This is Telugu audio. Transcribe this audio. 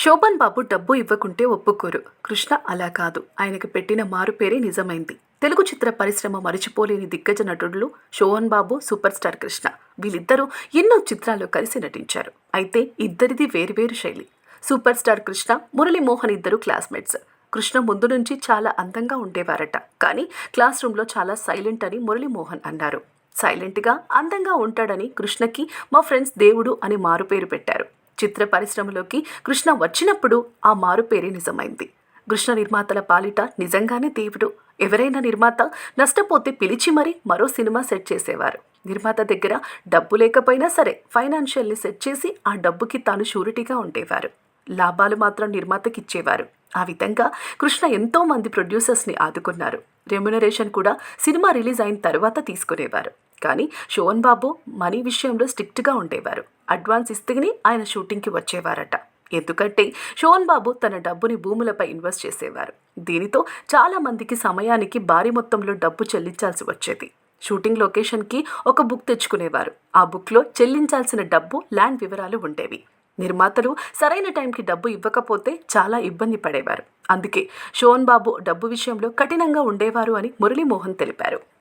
శోభన్ బాబు డబ్బు ఇవ్వకుంటే ఒప్పుకోరు. కృష్ణ అలా కాదు. ఆయనకు పెట్టిన మారు పేరే నిజమైంది. తెలుగు చిత్ర పరిశ్రమ మరిచిపోలేని దిగ్గజ నటుడులు శోభన్ బాబు సూపర్ స్టార్ కృష్ణ. వీళ్ళిద్దరూ ఎన్నో చిత్రాల్లో కలిసి నటించారు. అయితే ఇద్దరిది వేరువేరు శైలి. సూపర్ స్టార్ కృష్ణ మురళీమోహన్ ఇద్దరు క్లాస్మేట్స్. కృష్ణ ముందు నుంచి చాలా అందంగా ఉండేవారట. కానీ క్లాస్ రూమ్లో చాలా సైలెంట్ అని మురళీమోహన్ అన్నారు. సైలెంట్గా అందంగా ఉంటాడని కృష్ణకి మా ఫ్రెండ్స్ దేవుడు అని మారుపేరు పెట్టారు. చిత్ర పరిశ్రమలోకి కృష్ణ వచ్చినప్పుడు ఆ మారుపేరే నిజమైంది. కృష్ణ నిర్మాతల పాలిట నిజంగానే దేవుడు. ఎవరైనా నిర్మాత నష్టపోతే పిలిచి మరీ మరో సినిమా సెట్ చేసేవారు. నిర్మాత దగ్గర డబ్బు లేకపోయినా సరే ఫైనాన్షియల్ని సెట్ చేసి ఆ డబ్బుకి తాను షూరిటీగా ఉండేవారు. లాభాలు మాత్రం నిర్మాతకి ఇచ్చేవారు. ఆ విధంగా కృష్ణ ఎంతో మంది ప్రొడ్యూసర్స్ని ఆదుకున్నారు. రెమ్యునరేషన్ కూడా సినిమా రిలీజ్ అయిన తర్వాత తీసుకునేవారు. కానీ శోవన్ బాబు మనీ విషయంలో స్ట్రిక్ట్గా ఉండేవారు. అడ్వాన్స్ ఇస్తేనే ఆయన షూటింగ్కి వచ్చేవారట. ఎందుకంటే శోవన్ బాబు తన డబ్బుని భూములపై ఇన్వెస్ట్ చేసేవారు. దీనితో చాలా మందికి సమయానికి భారీ మొత్తంలో డబ్బు చెల్లించాల్సి వచ్చేది. షూటింగ్ లొకేషన్కి ఒక బుక్ తెచ్చుకునేవారు. ఆ బుక్లో చెల్లించాల్సిన డబ్బు ల్యాండ్ వివరాలు ఉండేవి. నిర్మాతలు సరైన టైంకి డబ్బు ఇవ్వకపోతే చాలా ఇబ్బంది పడేవారు. అందుకే షోన్ బాబు డబ్బు విషయంలో కఠినంగా ఉండేవారు అని మురళీమోహన్ తెలిపారు.